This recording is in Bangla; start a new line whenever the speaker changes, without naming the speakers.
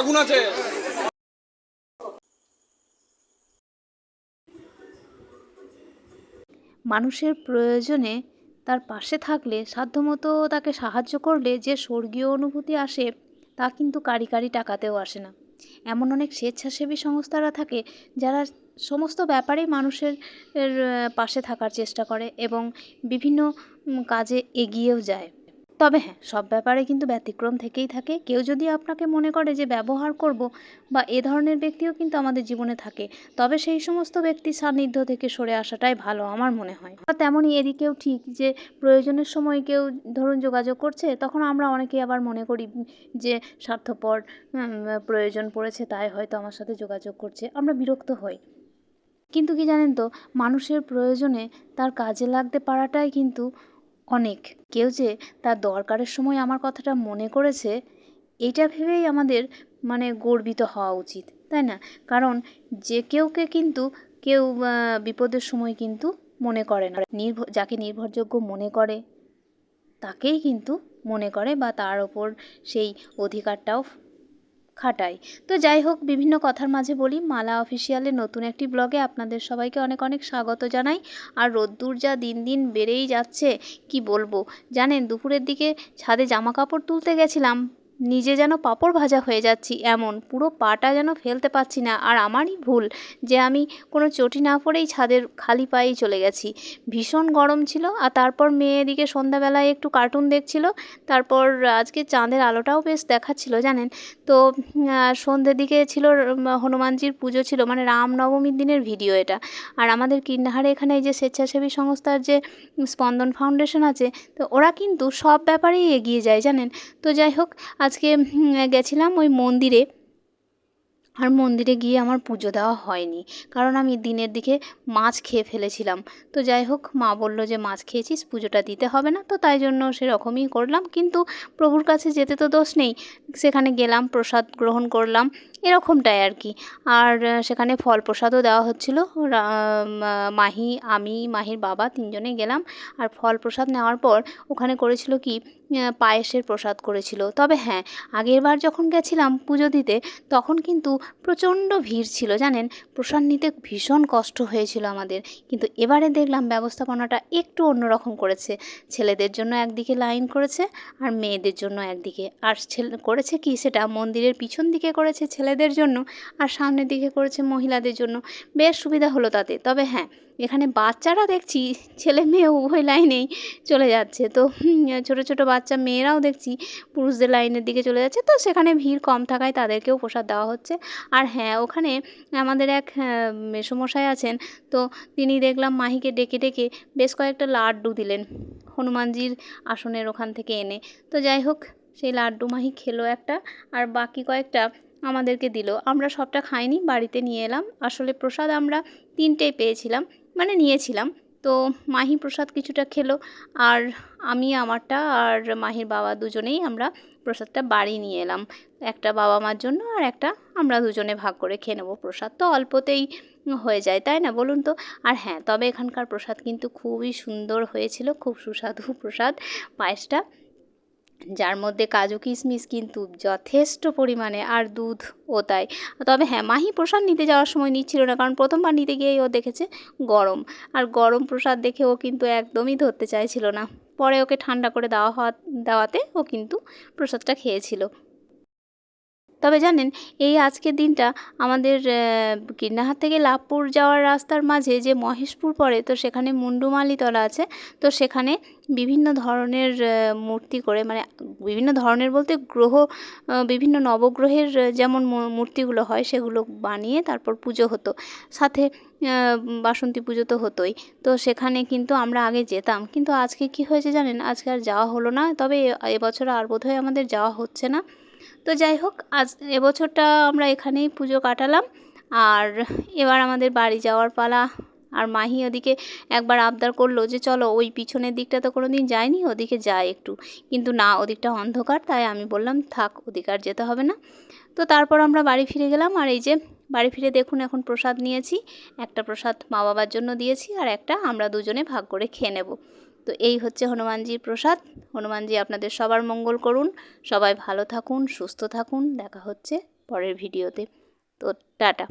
আগুন আছে?
মানুষের প্রয়োজনে তার পাশে থাকলে, সাধ্যমতো তাকে সাহায্য করলে যে স্বর্গীয় অনুভূতি আসে, তা কিন্তু কারি কারি টাকাতেও আসে না। এমন অনেক স্বেচ্ছাসেবী সংস্থারা থাকে যারা সমস্ত ব্যাপারেই মানুষের পাশে থাকার চেষ্টা করে এবং বিভিন্ন কাজে এগিয়েও যায়। তবে হ্যাঁ সব ব্যাপারে কিন্তু ব্যতিক্রম থেকেই থাকে। কেউ যদি আপনাকে মনে করে যে ব্যবহার করব বা এ ধরনের ব্যক্তিও কিন্তু আমাদের জীবনে থাকে, তবে সেই সমস্ত ব্যক্তির সান্নিধ্য থেকে সরে আসাটাই ভালো আমার মনে হয়। আর তেমনই এদিকেও ঠিক যে প্রয়োজনের সময় কেউ ধরুন যোগাযোগ করছে, তখন আমরা অনেকেই আবার মনে করি যে স্বার্থপর প্রয়োজন পড়েছে তাই হয়তো আমার সাথে যোগাযোগ করছে, আমরা বিরক্ত হই। কিন্তু কি জানেন তো, মানুষের প্রয়োজনে তার কাজে লাগতে পারাটাই কিন্তু অনেক। কেউ যে তার দরকারের সময় আমার কথাটা মনে করেছে, এটা ভেবেই আমাদের মানে গর্বিত হওয়া উচিত, তাই না? কারণ যে কেউকে কিন্তু কেউ বিপদের সময় কিন্তু মনে করে না। নির্ভর যাকে নির্ভরযোগ্য মনে করে, তাকেই কিন্তু মনে করে বা তার ওপর সেই অধিকারটাও খাটাই। তো যাই হোক, বিভিন্ন কথার মাঝে বলি, মালা অফিসিয়ালের নতুন একটি ব্লগে আপনাদের সবাইকে অনেক অনেক স্বাগত জানাই। আর রোদ্দুর যা দিন দিন বেড়েই যাচ্ছে, কি বলব? জানেন, দুপুরের দিকে ছাদে জামা কাপড় তুলতে গেছিলাম। নিজে যেন পাঁপড় ভাজা হয়ে যাচ্ছি এমন, পুরো পাটা যেন ফেলতে পারছি না, আর আমারই ভুল যে আমি কোনো চটি না পরেই ছাদের খালি পায়েই চলে গেছি। ভীষণ গরম ছিল, আর তারপর মেয়ে এদিকে সন্ধ্যাবেলায় একটু কার্টুন দেখছিল, তারপর আজকে চাঁদের আলোটাও বেশ দেখাচ্ছিল, জানেন? তো সন্ধ্যের দিকে ছিল হনুমানজির পুজো ছিল মানে রামনবমীর দিনের ভিডিও এটা। আর আমাদের কিন্নাহারে এখানে এই যে স্বেচ্ছাসেবী সংস্থার যে স্পন্দন ফাউন্ডেশন আছে, তো ওরা কিন্তু সব ব্যাপারেই এগিয়ে যায়, জানেন? তো যাই হোক আজকে গেছিলাম ওই মন্দিরে আর মন্দিরে গিয়ে আমার পুজো দেওয়া হয়নি। কারণ আমি দিনের দিকে মাছ খেয়ে ফেলেছিলাম। তো যাই হোক, মা বলল যে মাছ খেয়েছিস, পুজোটা দিতে হবে না। তো তাই জন্য সেরকমই করলাম। কিন্তু প্রভুর কাছে যেতে তো দোষ নেই। সেখানে গেলাম, প্রসাদ গ্রহণ করলাম। এরকমটাই আর কি। আর সেখানে ফল প্রসাদও দেওয়া হচ্ছিল। মাহি, আমি, মাহির বাবা তিনজনে গেলাম। আর ফল প্রসাদ নেওয়ার পর ওখানে করেছিল কি পায়েসের প্রসাদ করেছিল। তবে হ্যাঁ আগের বার যখন গেছিলাম পুজো দিতে, তখন কিন্তু প্রচণ্ড ভিড় ছিল, জানেন? প্রসাদ নিতে ভীষণ কষ্ট হয়েছিল আমাদের। কিন্তু এবারে দেখলাম ব্যবস্থাপনাটা একটু অন্যরকম করেছে। ছেলেদের জন্য একদিকে লাইন করেছে, আর মেয়েদের জন্য একদিকে। আর ছেলে, করেছে কি সেটা? মন্দিরের পিছন দিকে করেছে ছেলেদের জন্য আর সামনের দিকে করেছে মহিলাদের জন্য। বেশ সুবিধা হলো তাতে। তবে হ্যাঁ এখানে বাচ্চারা দেখছি ছেলে মেয়ে উভয় লাইনেই চলে যাচ্ছে। তো ছোটো ছোটো বাচ্চা মেয়েরাও দেখছি পুরুষদের লাইনের দিকে চলে যাচ্ছে। তো সেখানে ভিড় কম থাকায় তাদেরকেও প্রসাদ দেওয়া হচ্ছে। আর হ্যাঁ ওখানে আমাদের এক আহ, মেসোমশাই আছেন। তো তিনি দেখলাম মাহিকে ডেকে ডেকে বেশ কয়েকটা লাড্ডু দিলেন হনুমানজির আসনের ওখান থেকে এনে। তো যাই হোক সেই লাড্ডু মাহি খেলো একটা। আর বাকি কয়েকটা আমাদেরকে দিল। আমরা সবটা খাইনি, বাড়িতে নিয়ে এলাম। আসলে প্রসাদ আমরা তিনটেই পেয়েছিলাম মানে নিয়েছিলাম। তো মাহি প্রসাদ কিছুটা খেলো, আর আমি, আমারটা আর মাহির বাবা দুজনেই আমরা প্রসাদটা বাড়ি নিয়ে এলাম। একটা বাবা মার জন্য আর একটা আমরা দুজনে ভাগ করে খেয়ে নেব। প্রসাদ তো অল্পতেই হয়ে যায়, তাই না বলুন তো? আর হ্যাঁ তবে এখানকার প্রসাদ কিন্তু খুবই সুন্দর হয়েছিল, খুব সুস্বাদু প্রসাদ, পায়েসটা। যার মধ্যে কাজু কিশমিশ কিন্তু যথেষ্ট পরিমাণে আর দুধ ও তাই। তবে হ্যাঁ মাহি প্রসাদ নিতে যাওয়ার সময় নিচ্ছিল না কারণ প্রথমবার নিতে গিয়েই ও দেখেছে গরম। আর গরম প্রসাদ দেখে ও কিন্তু একদমই ধরতে চাইছিল না। পরে ওকে ঠান্ডা করে দেওয়া হওয়া, দেওয়াতে ও কিন্তু প্রসাদটা খেয়েছিল। তবে জানেন, এই আজকের দিনটা আমাদের কীর্ণাহাট থেকে লাভপুর যাওয়ার রাস্তার মাঝে যে মহেশপুর পড়ে, তো সেখানে মুন্ডুমালিতলা আছে। তো সেখানে বিভিন্ন ধরনের মূর্তি করে মানে বিভিন্ন ধরনের বলতে গ্রহ বিভিন্ন নবগ্রহের যেমন মূর্তিগুলো হয়, সেগুলো বানিয়ে তারপর পুজো হতো। সাথে বাসন্তী পুজো তো হতোই। তো সেখানে কিন্তু আমরা আগে যেতাম। কিন্তু আজকে কি হয়েছে জানেন? আজকে আর যাওয়া হলো না। তবে এবছর আর বোধহয় আমাদের যাওয়া হচ্ছে না। তো যাই হোক, আজ এবছরটা আমরা এখানেই পুজো কাটালাম। আর এবার আমাদের বাড়ি যাওয়ার পালা। আর মাহি ওদিকে একবার আবদার করল যে, চলো ওই পিছনের দিকটা তো কোনো দিন যায়নি, ওদিকে যায় একটু। কিন্তু না, ওদিকটা অন্ধকার, তাই আমি বললাম, থাক, ওদিকে আর যেতে হবে না। তো তারপর আমরা বাড়ি ফিরে গেলাম। আর এই যে, বাড়ি ফিরে দেখুন, এখন প্রসাদ নিয়েছি। একটা প্রসাদ মা বাবার জন্য দিয়েছি, আর একটা আমরা দুজনে ভাগ করে খেয়ে নেব। তো এই হচ্ছে হনুমানজির প্রসাদ। হনুমানজি আপনাদের সবার মঙ্গল করুন। সবাই ভালো থাকুন, সুস্থ থাকুন। দেখা হচ্ছে পরের ভিডিওতে। তো টাটা।